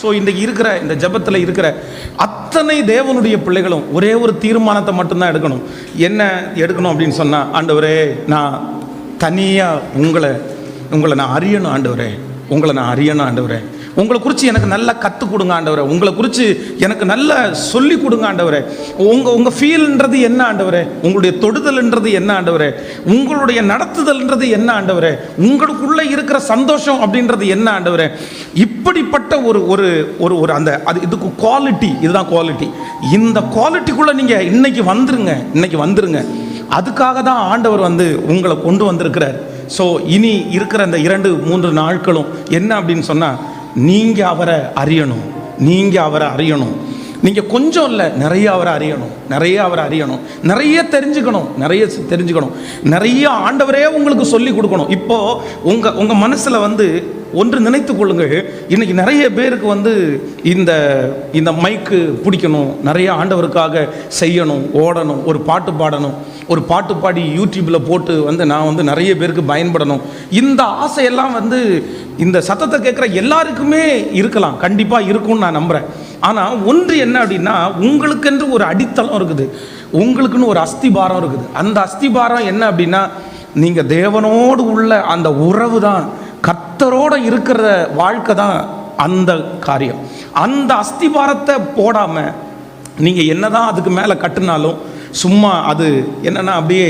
So இன்றைக்கு இருக்கிற இந்த ஜெபத்தில் இருக்கிற அத்தனை தேவனுடைய பிள்ளைகளும் ஒரே ஒரு தீர்மானத்தை மட்டும்தான் எடுக்கணும். என்ன எடுக்கணும் அப்படின்னு சொன்னால் ஆண்டவரே நான் தனியாக உங்களை உங்களை நான் அறியணும் ஆண்டவரே. உங்களை நான் அறியணும் ஆண்டவரே. உங்களை குறித்து எனக்கு நல்லா கற்றுக் கொடுங்க ஆண்டவரை. உங்களை குறித்து எனக்கு நல்ல சொல்லி கொடுங்க ஆண்டவரே. உங்கள் உங்கள் ஃபீல்ன்றது என்ன ஆண்டவரே? உங்களுடைய தொடுதல்ன்றது என்ன ஆண்டவரே? உங்களுடைய நடத்துதல்ன்றது என்ன ஆண்டவரே? உங்களுக்குள்ளே இருக்கிற சந்தோஷம் அப்படின்றது என்ன ஆண்டவரே? இப்படிப்பட்ட ஒரு ஒரு ஒரு ஒரு அந்த அது இதுக்கு குவாலிட்டி இதுதான் குவாலிட்டி இந்த குவாலிட்டிக்குள்ளே நீங்கள் இன்னைக்கு வந்துருங்க இன்னைக்கு வந்துருங்க. அதுக்காக தான் ஆண்டவர் வந்து உங்களை கொண்டு வந்திருக்கிறார். ஸோ இனி இருக்கிற இந்த இரண்டு மூன்று நாட்களும் என்ன அப்படின்னு சொன்னால் நீங்கள் அவரை அறியணும். நீங்கள் அவரை அறியணும். நீங்கள் கொஞ்சம் இல்லை நிறைய அவரை அறியணும். நிறைய அவரை அறியணும். நிறைய தெரிஞ்சுக்கணும். நிறைய தெரிஞ்சுக்கணும். நிறைய ஆண்டவரே உங்களுக்கு சொல்லி கொடுக்கணும். இப்போ உங்கள் உங்கள் மனசில் வந்து ஒன்று நினைத்து கொள்ளுங்கள். இன்றைக்கி நிறைய பேருக்கு வந்து இந்த இந்த மைக்கு பிடிக்கணும். நிறைய ஆண்டவருக்காக செய்யணும் ஓடணும் ஒரு பாட்டு பாடணும். ஒரு பாட்டு பாடி யூடியூப்பில் போட்டு வந்து நான் வந்து நிறைய பேருக்கு பயன்படணும். இந்த ஆசையெல்லாம் வந்து இந்த சத்தத்தை கேட்குற எல்லாருக்குமே இருக்கலாம். கண்டிப்பாக இருக்கும்னு நான் நம்புகிறேன் ஆனால் ஒன்று என்ன அப்படின்னா உங்களுக்கென்று ஒரு அடித்தளம் இருக்குது. உங்களுக்குன்னு ஒரு அஸ்திபாரம் இருக்குது. அந்த அஸ்திபாரம் என்ன அப்படின்னா நீங்கள் தேவனோடு உள்ள அந்த உறவு தான் கத்தரோடு இருக்கிற வாழ்க்கை தான் அந்த காரியம். அந்த அஸ்திபாரத்தை போடாமல் நீங்கள் என்னதான் அதுக்கு மேலே கட்டினாலும் சும்மா அது என்னென்னா அப்படியே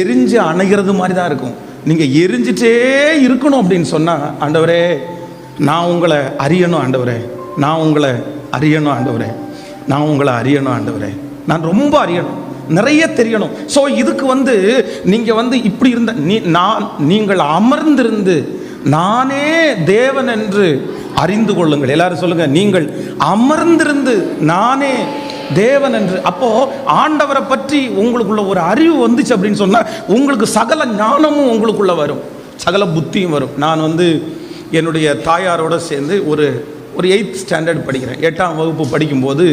எரிஞ்சு அணைகிறது மாதிரி தான் இருக்கும். நீங்கள் எரிஞ்சிட்டே இருக்கணும் அப்படின்னு சொன்னால் ஆண்டவரே நான் உங்களை அறியணும் ஆண்டவரே. நான் உங்களை அறியணும் ஆண்டவரே. நான் உங்களை அறியணும் ஆண்டவரே. நான் ரொம்ப அறியணும். நிறைய தெரியணும். ஸோ இதுக்கு வந்து நீங்கள் வந்து இப்படி இருந்த நீ நான் நீங்கள் அமர்ந்திருந்து நானே தேவன் என்று அறிந்து கொள்ளுங்கள். எல்லாரும் சொல்லுங்க நீங்கள் அமர்ந்திருந்து நானே தேவன் என்று. அப்போ ஆண்டவரை பற்றி உங்களுக்குள்ள ஒரு அறிவு வந்துச்சு அப்படின்னு சொன்னால் உங்களுக்கு சகல ஞானமும் உங்களுக்குள்ள வரும். சகல புத்தியும் வரும். நான் வந்து என்னுடைய தாயாரோட சேர்ந்து ஒரு ஒரு எயித் ஸ்டாண்டர்ட் படிக்கிறேன். எட்டாம் வகுப்பு படிக்கும்போது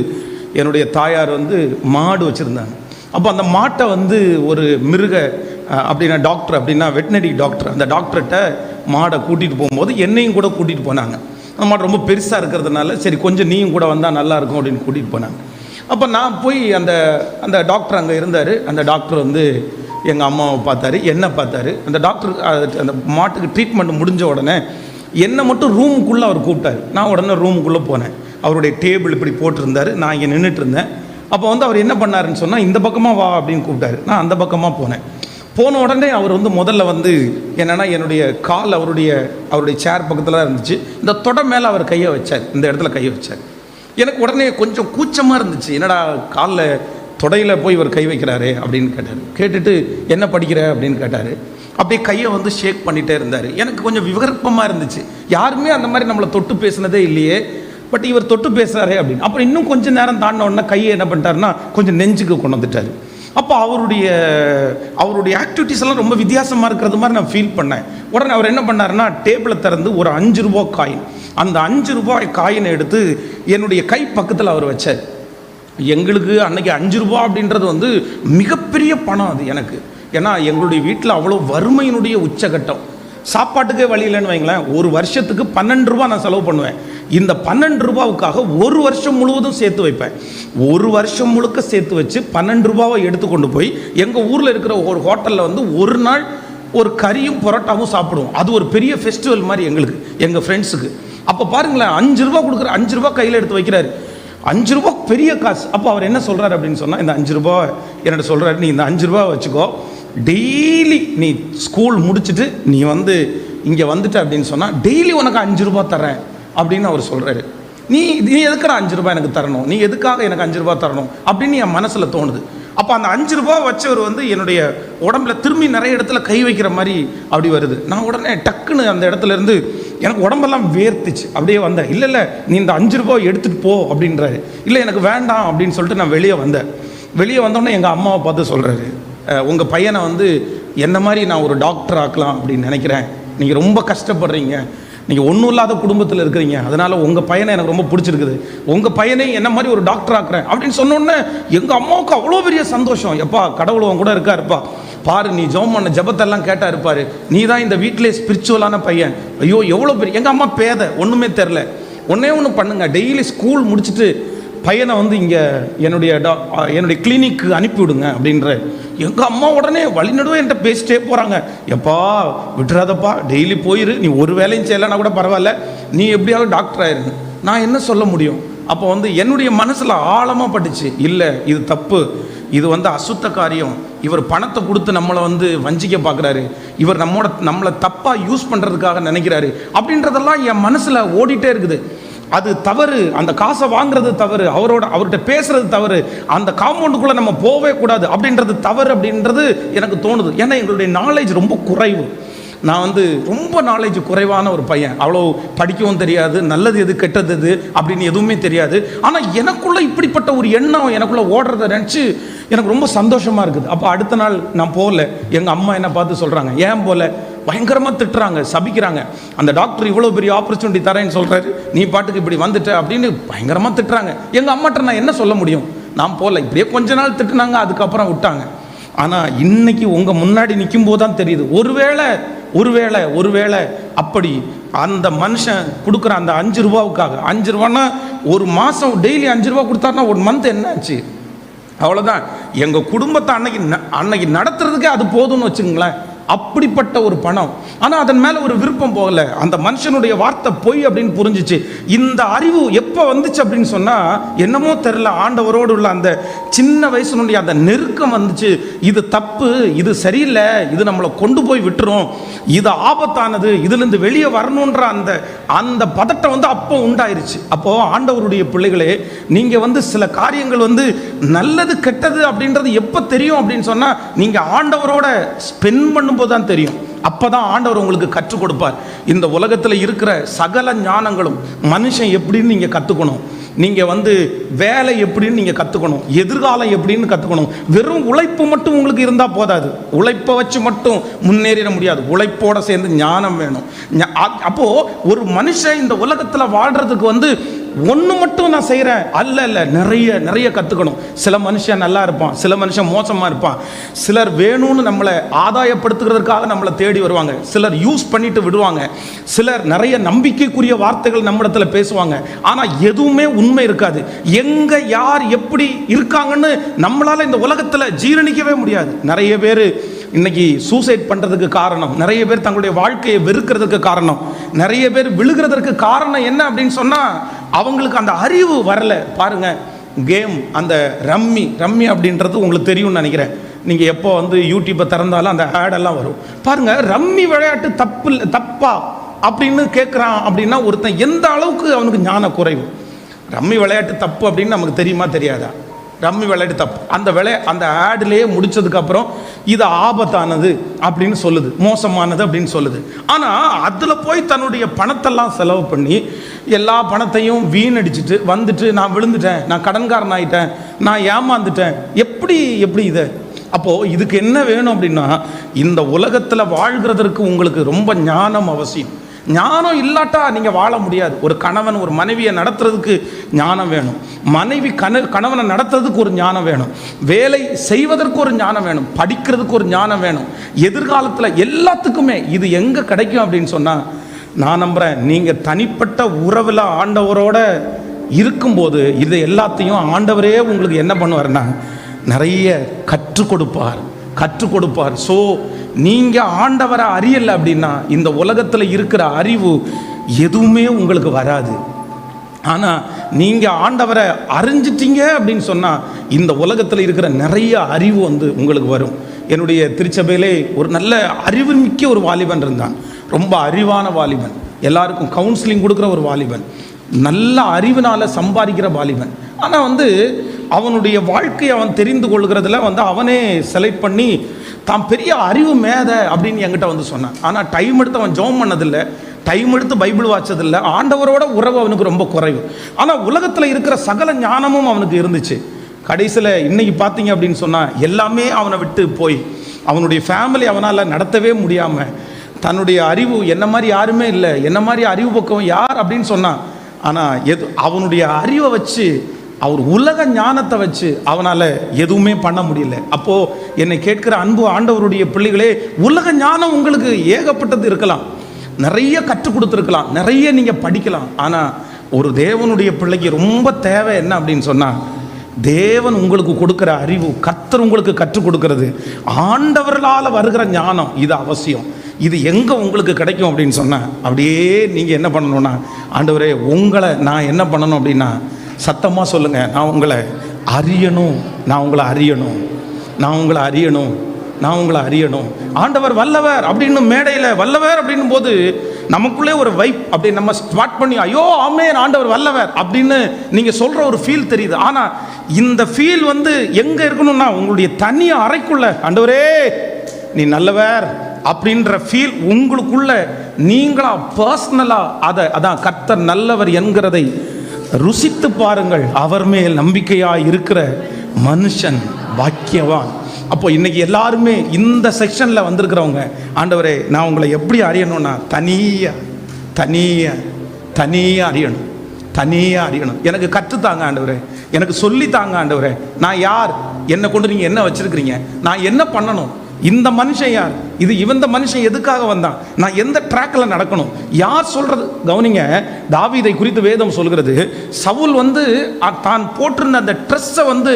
என்னுடைய தாயார் வந்து மாடு வச்சுருந்தாங்க. அப்போ அந்த மாட்டை வந்து ஒரு மிருக அப்படின்னா டாக்டர் அப்படின்னா வெட்டினரி டாக்டர் அந்த டாக்டர்கிட்ட மாடை கூட்டிகிட்டு போகும்போது என்னையும் கூட கூட்டிகிட்டு போனாங்க. அந்த மாடு ரொம்ப பெருசாக இருக்கிறதுனால சரி கொஞ்சம் நீயும் கூட வந்தால் நல்லாயிருக்கும் அப்படின்னு கூட்டிகிட்டு போனாங்க. அப்போ நான் போய் அந்த அந்த டாக்டர் அங்கே இருந்தார். அந்த டாக்டர் வந்து எங்கள் அம்மாவை பார்த்தாரு என்னை பார்த்தாரு. அந்த டாக்டர் அந்த மாட்டுக்கு ட்ரீட்மெண்ட் முடிஞ்ச உடனே என்னை மட்டும் ரூமுக்குள்ளே அவர் கூப்பிட்டாரு. நான் உடனே ரூமுக்குள்ளே போனேன். அவருடைய டேபிள் இப்படி போட்டிருந்தாரு. நான் இங்கே நின்றுட்டு இருந்தேன். அப்போ வந்து அவர் என்ன பண்ணாருன்னு சொன்னால் இந்த பக்கமாக வா அப்படின்னு கூப்பிட்டாரு. நான் அந்த பக்கமாக போனேன். போன உடனே அவர் வந்து முதல்ல வந்து என்னன்னா என்னுடைய கால் அவருடைய அவருடைய சேர் பக்கத்தில் தான் இருந்துச்சு. இந்த தொடை மேலே அவர் கையை வச்சார். இந்த இடத்துல கையை வச்சார். எனக்கு உடனே கொஞ்சம் கூச்சமாக இருந்துச்சு. என்னடா காலில் தொடையில் போய் இவர் கை வைக்கிறாரு அப்படின்னு கேட்டார். கேட்டுட்டு என்ன படிக்கிற? அப்படின்னு கேட்டார். அப்படியே கையை வந்து ஷேக் பண்ணிகிட்டே இருந்தார். எனக்கு கொஞ்சம் விவரப்பமாக இருந்துச்சு. யாருமே அந்த மாதிரி நம்மளை தொட்டு பேசினதே இல்லையே. பட் இவர் தொட்டு பேசுகிறாரே அப்படின்னு. அப்புறம் இன்னும் கொஞ்சம் நேரம் தாண்டின உடனே கையை என்ன பண்ணிட்டாருன்னா கொஞ்சம் நெஞ்சுக்கு கொண்டு வந்துட்டார். அப்போ அவருடைய அவருடைய ஆக்டிவிட்டீஸ் எல்லாம் ரொம்ப வித்தியாசமாக இருக்கிறது மாதிரி நான் ஃபீல் பண்ணேன். உடனே அவர் என்ன பண்ணாருன்னா டேபிளை திறந்து ஒரு அஞ்சு ரூபா காயின் அந்த அஞ்சு ரூபாய் காயினை எடுத்து என்னுடைய கை பக்கத்தில் அவர் வச்சார். எங்களுக்கு அன்னைக்கு அஞ்சு ரூபா அப்படின்றது வந்து மிகப்பெரிய பணம் அது எனக்கு. ஏன்னா எங்களுடைய வீட்டில் அவ்வளோ வறுமையினுடைய உச்சகட்டம். சாப்பாட்டுக்கே வழி இல்லைன்னு வைங்களேன் ஒரு வருஷத்துக்கு பன்னெண்டு ரூபா நான் செலவு பண்ணுவேன். இந்த பன்னெண்டு ரூபாவுக்காக ஒரு வருஷம் முழுவதும் சேர்த்து வைப்பேன். ஒரு வருஷம் முழுக்க சேர்த்து வச்சு பன்னெண்டு ரூபாவை எடுத்து கொண்டு போய் எங்கள் ஊரில் இருக்கிற ஒரு ஹோட்டலில் வந்து ஒரு நாள் ஒரு கறியும் பரோட்டாவும் சாப்பிடுவோம். அது ஒரு பெரிய ஃபெஸ்டிவல் மாதிரி எங்களுக்கு எங்கள் ஃப்ரெண்ட்ஸுக்கு அப்போ பாருங்களேன் அஞ்சு ரூபா கொடுக்குற அஞ்சு ரூபா கையில் எடுத்து வைக்கிறாரு. அஞ்சு ரூபா பெரிய காசு. அப்போ அவர் என்ன சொல்கிறாரு அப்படின்னு சொன்னால் இந்த அஞ்சு ரூபா என்னோட சொல்கிறாரு நீ இந்த அஞ்சு ரூபா வச்சுக்கோ. டெய்லி நீ ஸ்கூல் முடிச்சுட்டு நீ வந்து இங்கே வந்துட்ட அப்படின்னு சொன்னால் டெய்லி உனக்கு அஞ்சு ரூபா தரேன் அப்படின்னு அவர் சொல்கிறாரு நீ நீ எதுக்குடா அஞ்சு ரூபாய் எனக்கு தரணும்? நீ எதுக்காக எனக்கு அஞ்சு ரூபாய் தரணும்? அப்படின்னு என் மனசில் தோணுது. அப்போ அந்த அஞ்சு ரூபாய் வச்சவர் வந்து என்னுடைய உடம்புல திரும்பி நிறைய இடத்துல கை வைக்கிற மாதிரி அப்படி வருது. நான் உடனே டக்குன்னு அந்த இடத்துல இருந்து எனக்கு உடம்பெல்லாம் வேர்த்துச்சு. அப்படியே வந்தேன். இல்லை இல்லை நீ இந்த அஞ்சு ரூபாய் எடுத்துகிட்டு போ அப்படின்றாரு. இல்லை எனக்கு வேண்டாம் அப்படின்னு சொல்லிட்டு நான் வெளியே வந்தேன். வெளியே வந்தோடனே எங்கள் அம்மாவை பார்த்து சொல்கிறாரு உங்கள் பையனை வந்து என்ன மாதிரி நான் ஒரு டாக்டர் ஆக்கலாம் அப்படின்னு நினைக்கிறேன். நீங்கள் ரொம்ப கஷ்டப்படுறீங்க. நீங்கள் ஒன்றும் இல்லாத குடும்பத்தில் இருக்கிறீங்க. அதனால் உங்கள் பையனை எனக்கு ரொம்ப பிடிச்சிருக்குது. உங்கள் பையனை என்ன மாதிரி ஒரு டாக்டர் ஆக்குறேன் அப்படின்னு சொன்னோன்னே எங்கள் அம்மாவுக்கு அவ்வளோ பெரிய சந்தோஷம். எப்பா கடவுளவன் கூட இருக்காருப்பா. பாரு நீ ஜெபம் பண்ண ஜபத்தெல்லாம் கேட்டா இருப்பாரு. நீ தான் இந்த வீட்டிலே ஸ்பிரிச்சுவலான பையன். ஐயோ எவ்வளோ பெரிய எங்கள் அம்மா பேதை ஒன்றுமே தெரில ஒன்றே ஒன்று பண்ணுங்க. டெய்லி ஸ்கூல் முடிச்சுட்டு பையனை வந்து இங்கே என்னுடைய டா- என்னுடைய கிளினிக்கு அனுப்பிவிடுங்க அப்படின்ற எங்கள் அம்மா உடனே வழிநடுவே என்கிட்ட பேசிட்டே போகிறாங்க எப்பா விட்டுறாதப்பா டெய்லி போயிரு நீ ஒரு வேலையும் செய்யலைன்னா கூட பரவாயில்ல நீ எப்படியாவது டாக்டர் ஆயிரு. நான் என்ன சொல்ல முடியும்? அப்போ வந்து என்னுடைய மனசில் ஆழமாக பட்டுச்சு. இல்லை இது தப்பு. இது வந்து அசுத்த காரியம். இவர் பணத்தை கொடுத்து நம்மளை வந்து வஞ்சிக்க பார்க்குறாரு இவர் நம்மோட நம்மளை தப்பாக யூஸ் பண்ணுறதுக்காக நினைக்கிறாரு. அப்படின்றதெல்லாம் என் மனசில் ஓடிட்டே இருக்குது. அது தவறு. அந்த காசை வாங்குறது தவறு. அவரோட அவர்கிட்ட பேசுறது தவறு. அந்த காம்பவுண்டுக்குள்ளே நம்ம போகவே கூடாது. அப்படின்றது தவறு அப்படின்றது எனக்கு தோணுது. ஏன்னா எங்களுடைய நாலேஜ் ரொம்ப குறைவு. நான் வந்து ரொம்ப நாலேஜ் குறைவான ஒரு பையன். அவ்வளோ படிக்கவும் தெரியாது. நல்லது எது கெட்டது எது அப்படின்னு எதுவுமே தெரியாது. ஆனால் எனக்குள்ளே இப்படிப்பட்ட ஒரு எண்ணம் எனக்குள்ளே ஓடுறத நினச்சி எனக்கு ரொம்ப சந்தோஷமாக இருக்குது. அப்போ அடுத்த நாள் நான் போகல. எங்கள் அம்மா என்னை பார்த்து சொல்கிறாங்க ஏன் போகல பயங்கரமாக திட்டுறாங்க சபிக்கிறாங்க. அந்த டாக்டர் இவ்வளோ பெரிய ஆப்பர்ச்சுனிட்டி தரேன்னு சொல்கிறாரு நீ பாட்டுக்கு இப்படி வந்துட்ட அப்படின்னு பயங்கரமாக திட்டுறாங்க. எங்கள் அம்மாட்ட நான் என்ன சொல்ல முடியும்? நான் போகல இப்படியே கொஞ்ச நாள் திட்டுனாங்க அதுக்கப்புறம் விட்டாங்க. ஆனால் இன்னைக்கு உங்கள் முன்னாடி நிற்கும் போது தான் தெரியுது. ஒருவேளை ஒருவேளை ஒருவேளை அப்படி அந்த மனுஷன் கொடுக்குற அந்த அஞ்சு ரூபாவுக்காக அஞ்சு ரூபான்னா ஒரு மாதம் டெய்லி அஞ்சு ரூபா கொடுத்தாருன்னா ஒரு மந்த் என்னாச்சு? அவ்வளோதான் எங்கள் குடும்பத்தை அன்னைக்கு ந- அன்னைக்கு நடத்துறதுக்கே அது போதும்னு வச்சுங்களேன் அப்படிப்பட்ட ஒரு பணம். ஆனால் அதன் மேலே ஒரு விருப்பம் போகல. அந்த மனுஷனுடைய வார்த்தை பொய் அப்படின்னு புரிஞ்சிச்சு. இந்த அறிவு எப்போ வந்துச்சு அப்படின்னு சொன்னால் என்னமோ தெரில ஆண்டவரோடு உள்ள அந்த சின்ன வயசுனுடைய அந்த நெருக்கம் வந்துச்சு. இது தப்பு இது சரியில்லை இது நம்மளை கொண்டு போய் விட்டுரும். இது ஆபத்தானது இதுலேருந்து வெளியே வரணுன்ற அந்த அந்த பதட்டம் வந்து அப்போ உண்டாயிருச்சு. அப்போது ஆண்டவருடைய பிள்ளைகளே நீங்கள் வந்து சில காரியங்கள் வந்து நல்லது கெட்டது அப்படின்றது எப்போ தெரியும் அப்படின்னு சொன்னால் நீங்கள் ஆண்டவரோட ஸ்பெண்ட் பண்ணும் பண்ணும்போது தான் தெரியும். அப்பதான் ஆண்டவர் உங்களுக்கு கற்றுக் கொடுப்பார். இந்த உலகத்தில் இருக்கிற சகல ஞானங்களும் மனுஷன் எப்படின்னு நீங்கள் கற்றுக்கணும் நீங்கள் வந்து வேலை எப்படின்னு நீங்கள் கற்றுக்கணும் எதிர்காலம் எப்படின்னு கற்றுக்கணும் வெறும் உழைப்பு மட்டும் உங்களுக்கு இருந்தால் போதாது. உழைப்பை வச்சு மட்டும் முன்னேறிட முடியாது. உழைப்போடு சேர்ந்து ஞானம் வேணும். அப்போது ஒரு மனுஷன் இந்த உலகத்தில் வாழ்கிறதுக்கு வந்து ஒன்று மட்டும் நான் செய்கிறேன் அல்ல இல்லை நிறைய நிறைய கற்றுக்கணும் சில மனுஷன் நல்லா இருப்பான். சில மனுஷன் மோசமாக இருப்பான். சிலர் வேணும்னு நம்மளை ஆதாயப்படுத்துகிறதுக்காக நம்மளை தேடி வருவாங்க. சிலர் யூஸ் பண்ணிட்டு விடுவாங்க. சிலர் நிறைய நம்பிக்கைக்குரிய வார்த்தைகள் நம்மிடத்தில் பேசுவாங்க. ஆனால் எதுவுமே உண்மை இருக்காது. எங்கே யார் எப்படி இருக்காங்கன்னு நம்மளால் இந்த உலகத்தில் ஜீரணிக்கவே முடியாது. நிறைய பேர் இன்னைக்கு சூசைட் பண்ணுறதுக்கு காரணம். நிறைய பேர் தங்களுடைய வாழ்க்கையை வெறுக்கிறதுக்கு காரணம். நிறைய பேர் விழுகிறதற்கு காரணம் என்ன அப்படின்னு சொன்னால் அவங்களுக்கு அந்த அறிவு வரல. பாருங்கள் கேம் அந்த ரம்மி ரம்மி அப்படின்றது உங்களுக்கு தெரியும்னு நினைக்கிறேன். நீங்கள் எப்போ வந்து யூடியூப்பை திறந்தாலும் அந்த ஆடெல்லாம் வரும். பாருங்க ரம்மி விளையாட்டு தப்பு இல்லை தப்பா அப்படின்னு கேட்குறான் அப்படின்னா ஒருத்தன் எந்த அளவுக்கு அவனுக்கு ஞான குறைவு ரம்மி விளையாட்டு தப்பு அப்படின்னு நமக்கு தெரியுமா தெரியாதா? ரம்மி விளையாட்டு தப்பு. அந்த விளைய அந்த ஆடுலேயே முடிச்சதுக்கப்புறம் இது ஆபத்தானது அப்படின்னு சொல்லுது. மோசமானது அப்படின்னு சொல்லுது. ஆனால் அதில் போய் தன்னுடைய பணத்தெல்லாம் செலவு பண்ணி எல்லா பணத்தையும் வீணடிச்சிட்டு வந்துட்டு நான் விழுந்துட்டேன் நான் கடன்காரன் ஆகிட்டேன் நான் ஏமாந்துட்டேன். எப்படி எப்படி இதை? அப்போது இதுக்கு என்ன வேணும் அப்படின்னா இந்த உலகத்தில் வாழ்கிறதற்கு உங்களுக்கு ரொம்ப ஞானம் அவசியம். ஞானம் இல்லாட்டா நீங்கள் வாழ முடியாது. ஒரு கணவன் ஒரு மனைவியை நடத்துறதுக்கு ஞானம் வேணும். மனைவி கண கணவனை நடத்துறதுக்கு ஒரு ஞானம் வேணும். வேலை செய்வதற்கு ஒரு ஞானம் வேணும். படிக்கிறதுக்கு ஒரு ஞானம் வேணும். எதிர்காலத்தில் எல்லாத்துக்குமே இது எங்கே கிடைக்கும் அப்படின்னு சொன்னால் நான் நம்புகிறேன் நீங்கள் தனிப்பட்ட உறவில் ஆண்டவரோட இருக்கும்போது இது எல்லாத்தையும் ஆண்டவரே உங்களுக்கு என்ன பண்ணுவார்னா நிறைய கற்றுக் கொடுப்பார். கற்றுக் கொடுப்பார். ஸோ நீங்கள் ஆண்டவரை அறியலை அப்படின்னா இந்த உலகத்தில் இருக்கிற அறிவு எதுவுமே உங்களுக்கு வராது. ஆனால் நீங்கள் ஆண்டவரை அறிஞ்சிட்டீங்க அப்படின்னு சொன்னால் இந்த உலகத்தில் இருக்கிற நிறைய அறிவு வந்து உங்களுக்கு வரும். என்னுடைய திருச்சபையிலே ஒரு நல்ல அறிவுமிக்க ஒரு வாலிபன் இருந்தான். ரொம்ப அறிவான வாலிபன். எல்லாருக்கும் கவுன்சிலிங் கொடுக்குற ஒரு வாலிபன். நல்ல அறிவினால் சம்பாதிக்கிற வாலிபன். ஆனால் வந்து அவனுடைய வாழ்க்கையை அவன் தெரிந்து கொள்கிறதுல வந்து அவனே செலக்ட் பண்ணி தான் பெரிய அறிவு மேத அப்படின்னு என்கிட்ட வந்து சொன்னான். ஆனால் டைம் எடுத்து அவன் ஜோம் பண்ணதில்லை டைம் எடுத்து பைபிள் வாச்சதில்லை ஆண்டவரோட உறவு அவனுக்கு ரொம்ப குறைவு. ஆனால் உலகத்தில் இருக்கிற சகல ஞானமும் அவனுக்கு இருந்துச்சு. கடைசியில் இன்னைக்கு பார்த்தீங்க அப்படின்னு சொன்னால் எல்லாமே அவனை விட்டு போய் அவனுடைய ஃபேமிலி அவனால் நடத்தவே முடியாமல் தன்னுடைய அறிவு என்ன மாதிரி யாருமே இல்லை என்ன மாதிரி அறிவு பக்கம் யார் அப்படின்னு சொன்னான் ஆனால் எது அவனுடைய அறிவை வச்சு அவர் உலக ஞானத்தை வச்சு அவனால் எதுவுமே பண்ண முடியல. அப்போது என்னை கேட்கிற அன்பு ஆண்டவருடைய பிள்ளைகளே உலக ஞானம் உங்களுக்கு ஏகப்பட்டது இருக்கலாம். நிறைய கற்றுக் கொடுத்துருக்கலாம். நிறைய நீங்கள் படிக்கலாம். ஆனால் ஒரு தேவனுடைய பிள்ளைக்கு ரொம்ப தேவை என்ன அப்படின்னு சொன்னால் தேவன் உங்களுக்கு கொடுக்குற அறிவு கத்தர் உங்களுக்கு கற்றுக் கொடுக்கறது. ஆண்டவர்களால் வருகிற ஞானம் இது அவசியம். இது எங்கே உங்களுக்கு கிடைக்கும் அப்படின்னு சொன்னால் அப்படியே நீங்கள் என்ன பண்ணணும்னா ஆண்டவரே உங்களை நான் என்ன பண்ணணும் அப்படின்னா சத்தமாக சொல்லுங்கள் நான் உங்களை அறியணும். நான் உங்களை அறியணும். நான் உங்களை அறியணும். நான் உங்களை அறியணும். ஆண்டவர் வல்லவர் அப்படின்னு மேடையில் வல்லவர் அப்படின்னும் போது நமக்குள்ளே ஒரு வைப் அப்படி நம்ம ஸ்டார்ட் பண்ணி ஐயோ ஆமேன் ஆண்டவர் வல்லவர் அப்படின்னு நீங்கள் சொல்கிற ஒரு ஃபீல் தெரியுது. ஆனால் இந்த ஃபீல் வந்து எங்கே இருக்கணும்னா உங்களுடைய தனி அறைக்குள்ள ஆண்டவரே நீ நல்லவர் அப்படின்ற ஃபீல் உங்களுக்குள்ள நீங்களா பர்சனலாக அதை அதான் கர்த்தர் நல்லவர் என்கிறதை ருசித்து பாருங்கள். அவர் மேல் நம்பிக்கையாக இருக்கிற மனுஷன் பாக்கியவான். அப்போ இன்னைக்கு எல்லாருமே இந்த செக்ஷன்ல வந்திருக்கிறவங்க ஆண்டவரே நான் உங்களை எப்படி அறியணும்னா தனியா தனியா தனியா அறியணும். தனியா அறியணும். எனக்கு கற்றுத்தாங்க ஆண்டவரே. எனக்கு சொல்லித்தாங்க ஆண்டவரே. நான் யார்? என்னை கொண்டு நீங்க என்ன வச்சிருக்கிறீங்க? நான் என்ன பண்ணணும்? இந்த மனுஷன் யார்? இது இவந்த மனுஷன் எதுக்காக வந்தான்? நான் எந்த ட்ராக்ல நடக்கணும்? யார் சொல்றது? கவனிங்க தாவீதை குறித்து வேதம் சொல்கிறது சவுல் வந்து தான் போட்டிருந்த அந்த ட்ரெஸ்ஸை வந்து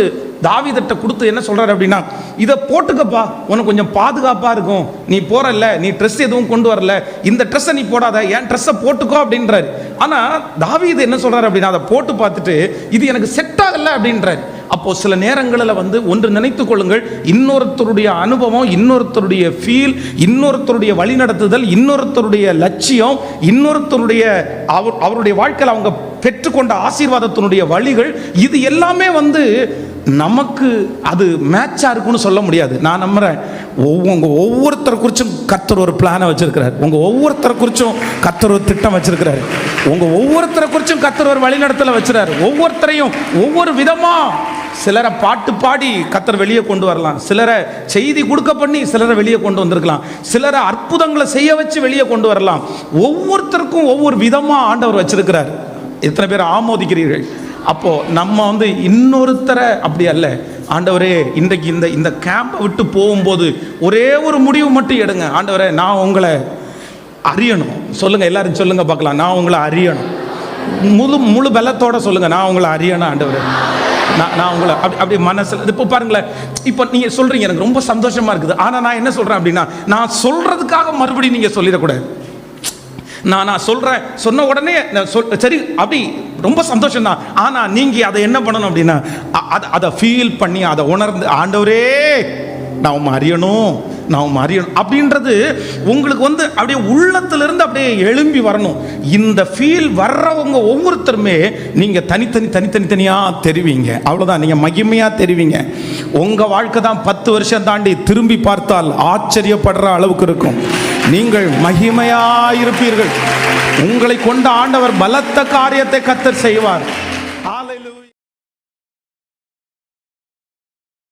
தாவிதட்ட கொடுத்து என்ன சொல்றாரு அப்படின்னா இதை போட்டுக்கப்பா உனக்கு கொஞ்சம் பாதுகாப்பா இருக்கும். நீ போறல்ல நீ ட்ரெஸ் எதுவும் கொண்டு வரல. இந்த ட்ரெஸ்ஸை நீ போடாத என் ட்ரெஸ்ஸை போட்டுக்கோ அப்படின்றாரு. ஆனா தாவீது என்ன சொல்றாரு அப்படின்னா அதை போட்டு பார்த்துட்டு இது எனக்கு செட் ஆகல அப்படின்றாரு. அப்போ சில நேரங்களில் வந்து ஒன்று நினைத்து கொள்ளுங்கள் இன்னொருத்தருடைய அனுபவம் இன்னொருத்தருடைய ஃபீல் இன்னொருத்தருடைய வழிநடத்துதல் இன்னொருத்தருடைய லட்சியம் இன்னொருத்தருடைய அவர் அவருடைய வாழ்க்கையில் அவங்க பெற்றுக்கொண்ட ஆசீர்வாதத்தினுடைய வழிகள் இது எல்லாமே வந்து நமக்கு அது மேட்சாக இருக்குன்னு சொல்ல முடியாது. நான் நம்புகிறேன் உங்கள் ஒவ்வொருத்தரை குறிச்சும் கத்தர் ஒரு பிளானை வச்சுருக்கிறார். உங்கள் ஒவ்வொருத்தரை குறிச்சும் கத்தர் ஒரு திட்டம் வச்சுருக்கிறாரு. உங்கள் ஒவ்வொருத்தரை குறிச்சும் கத்தர் ஒரு வழிநடத்தல வச்சிருக்காரு ஒவ்வொருத்தரையும் ஒவ்வொரு விதமாக சிலரை பாட்டு பாடி கத்தர் வெளியே கொண்டு வரலாம். சிலரை செய்தி கொடுக்க பண்ணி சிலரை வெளியே கொண்டு வந்திருக்கலாம். சிலரை அற்புதங்களை செய்ய வச்சு வெளியே கொண்டு வரலாம். ஒவ்வொருத்தருக்கும் ஒவ்வொரு விதமாக ஆண்டவர் வச்சிருக்கிறார். எத்தனை பேர் ஆமோதிக்கிறீர்கள். அப்போது நம்ம வந்து இன்னொருத்தரை அப்படி அல்ல. ஆண்டவரே இன்றைக்கு இந்த இந்த கேம்பை விட்டு போகும்போது ஒரே ஒரு முடிவு மட்டும் எடுங்க. ஆண்டவரே நான் உங்களை அறியணும். சொல்லுங்கள் எல்லாரும் சொல்லுங்கள் பார்க்கலாம். நான் உங்களை அறியணும். முழு முழு பலத்தோட சொல்லுங்கள் நான் உங்களை அறியணும் ஆண்டவரே. நான் நான் உங்களை அப்படி அப்படி மனசில் இப்போ பாருங்களேன். இப்போ நீங்கள் சொல்கிறீங்க எனக்கு ரொம்ப சந்தோஷமாக இருக்குது. ஆனால் நான் என்ன சொல்கிறேன் அப்படின்னா நான் சொல்கிறதுக்காக மறுபடியும் நீங்கள் சொல்லிடக்கூடாது. நான் நான் சொல்கிறேன் சொன்ன உடனே நான் சொல் சரி அப்படி ரொம்ப சந்தோஷம் தான் ஆனால் நீங்கள் அதை என்ன பண்ணணும் அப்படின்னா அதை அதை ஃபீல் பண்ணி அதை உணர்ந்து ஆண்டவரே நான் அறியணும் நான் அறியணும் அப்படின்றது உங்களுக்கு வந்து அப்படியே உள்ளத்திலிருந்து அப்படியே எழும்பி வரணும். இந்த ஃபீல் வர்றவங்க ஒவ்வொருத்தருமே நீங்கள் தனித்தனி தனித்தனி தனியாக தெரிவிங்க. அவ்வளோதான் நீங்கள் மகிமையாக தெரிவிங்க. உங்கள் வாழ்க்கை தான் பத்து வருஷம் தாண்டி திரும்பி பார்த்தால் ஆச்சரியப்படுற அளவுக்கு இருக்கும். நீங்கள் மகிமையாயிருப்பீர்கள். உங்களை கொண்ட ஆண்டவர் பலத்த காரியத்தை கத்தர் செய்வார்.